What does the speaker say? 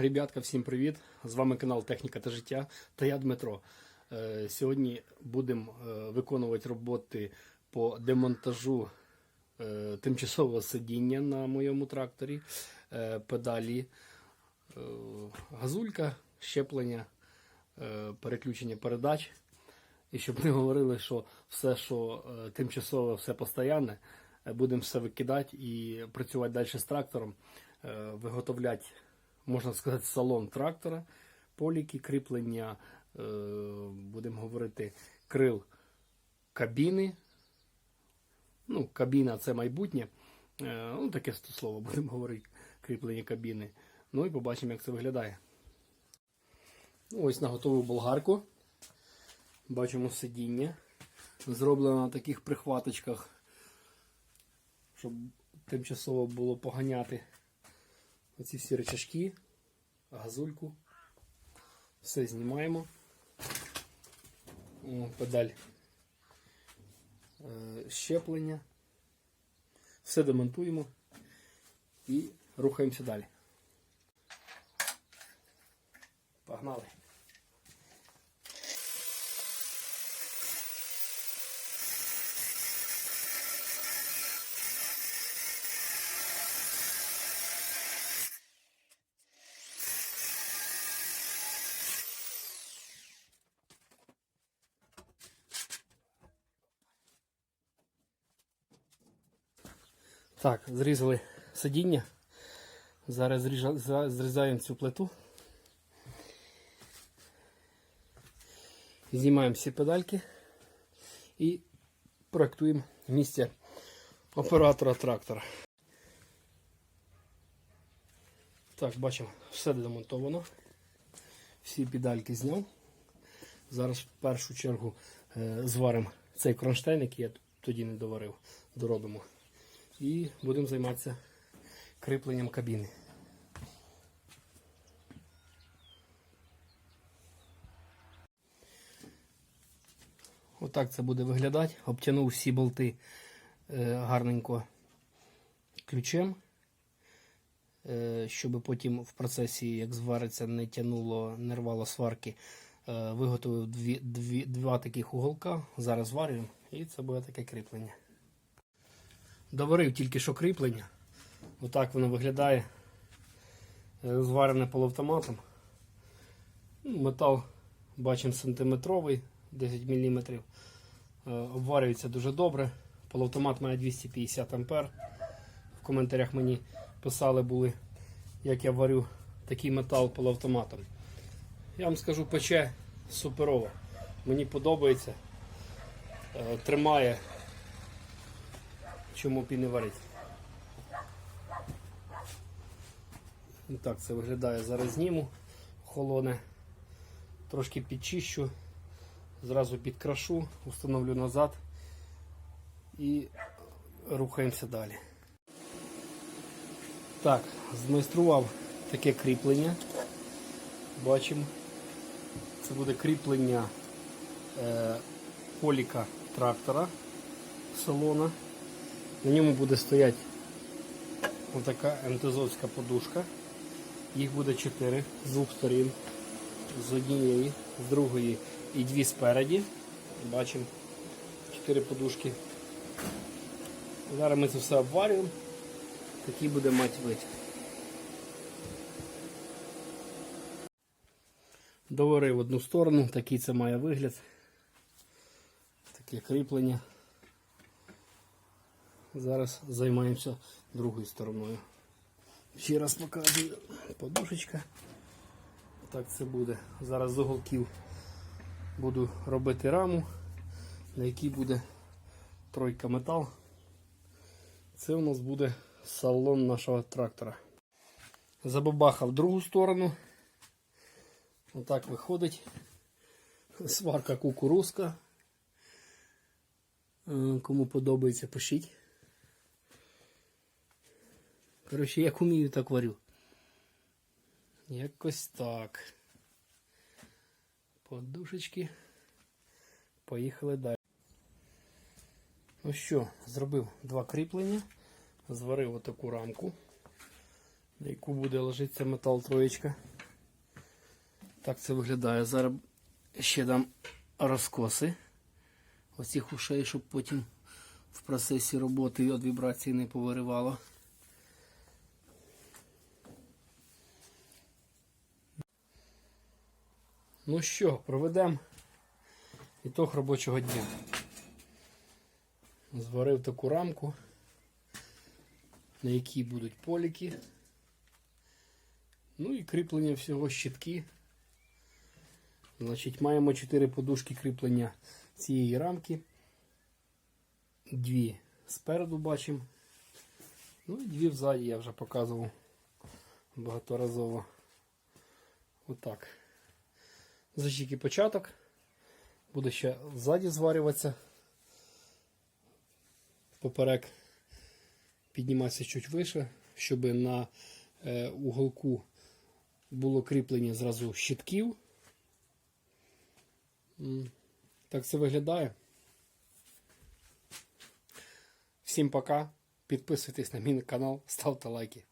Ребятка, всім привіт! З вами канал Техніка та життя та я Дмитро. Е, Сьогодні будемо е, виконувати роботи по демонтажу е, тимчасового сидіння на моєму тракторі, педалі, газулька, щеплення, переключення передач. І щоб не говорили, що все, що тимчасове, все постоянне, будемо все викидати і працювати далі з трактором, виготовляти, можна сказати, салон трактора, поліки, кріплення, е, будемо говорити, крил кабіни. Ну, кабіна це майбутнє. Е, Ну, таке слово будемо говорити, кріплення кабіни. Ну і побачимо, як це виглядає. Ну, Ось на готову болгарку. Бачимо сидіння. Зроблено на таких прихваточках, щоб тимчасово було поганяти оці всі речашки, газульку. Все знімаємо. Педаль е, щеплення. Все демонтуємо і рухаємося далі. Погнали! Так, зрізали сидіння. Зараз зрізаємо цю плиту. Знімаємо всі педальки і проектуємо місце оператора трактора. Так, бачимо, все демонтовано. Всі педальки зняв. Зараз в першу чергу е, зваримо цей кронштейн, який я тоді не доварив, доробимо. І будемо займатися кріпленням кабіни. Отак це буде виглядати. Обтягнув всі болти е, гарненько ключем, е, щоб потім в процесі, як звариться, не тянуло, не рвало сварки. Е, виготовив дві, дві, два таких уголка. Зараз зварюємо і це буде таке кріплення. Доварив тільки що кріплення. Отак воно виглядає. Е, Зварене полуавтоматом. Ну, Метал бачимо сантиметровий, 10 мм. Обварюється дуже добре. Полуавтомат має 250 ампер. В коментарях мені писали були, як я варю такий метал полуавтоматом. Я вам скажу, пече суперово. Мені подобається. Е, Тримає чому б і не варить. Так це виглядає. Зараз зніму холоне, трошки підчищу, зразу підкрашу, установлю назад і рухаємося далі. Так, змайстрував таке кріплення. Бачимо. Це буде кріплення е, поліка трактора салона. На ньому буде стояти така МТЗовська подушка. Їх буде 4 з двох сторін. З однієї, з другої і дві спереді. Бачимо 4 подушки. Зараз ми це все обварюємо. Такий буде мати вид. Доварив одну сторону, такий це має вигляд. Таке кріплення. Зараз займаємося другою стороною. Ще раз показую подушечка. Так це буде. Зараз з уголків буду робити раму, на якій буде тройка метал. Це у нас буде салон нашого трактора. Забабахав другу сторону. Отак виходить. Сварка кукурузка. Е, Кому подобається, пишіть. Коротше, як умію, так варю. Якось так. Подушечки. Поїхали далі. Ну що, зробив два кріплення, зварив отаку рамку, на яку буде ложитися метал троєчка. Так це виглядає. Зараз ще дам розкоси оцих ушей, щоб потім в процесі роботи від вібрації не повиривало. Ну що, проведемо ітог робочого дня. Зварив таку рамку, на якій будуть поліки. Ну і кріплення всього щитки. Значить, маємо 4 подушки кріплення цієї рамки. Дві спереду бачимо. Ну і дві взаді я вже показував багаторазово. Отак. Тільки початок. Буде ще ззаді зварюватися. Поперек підніматися чуть вище, щоб на е, уголку було кріплення зразу щитків. Так це виглядає. Всім пока. Підписуйтесь на мій канал, ставте лайки.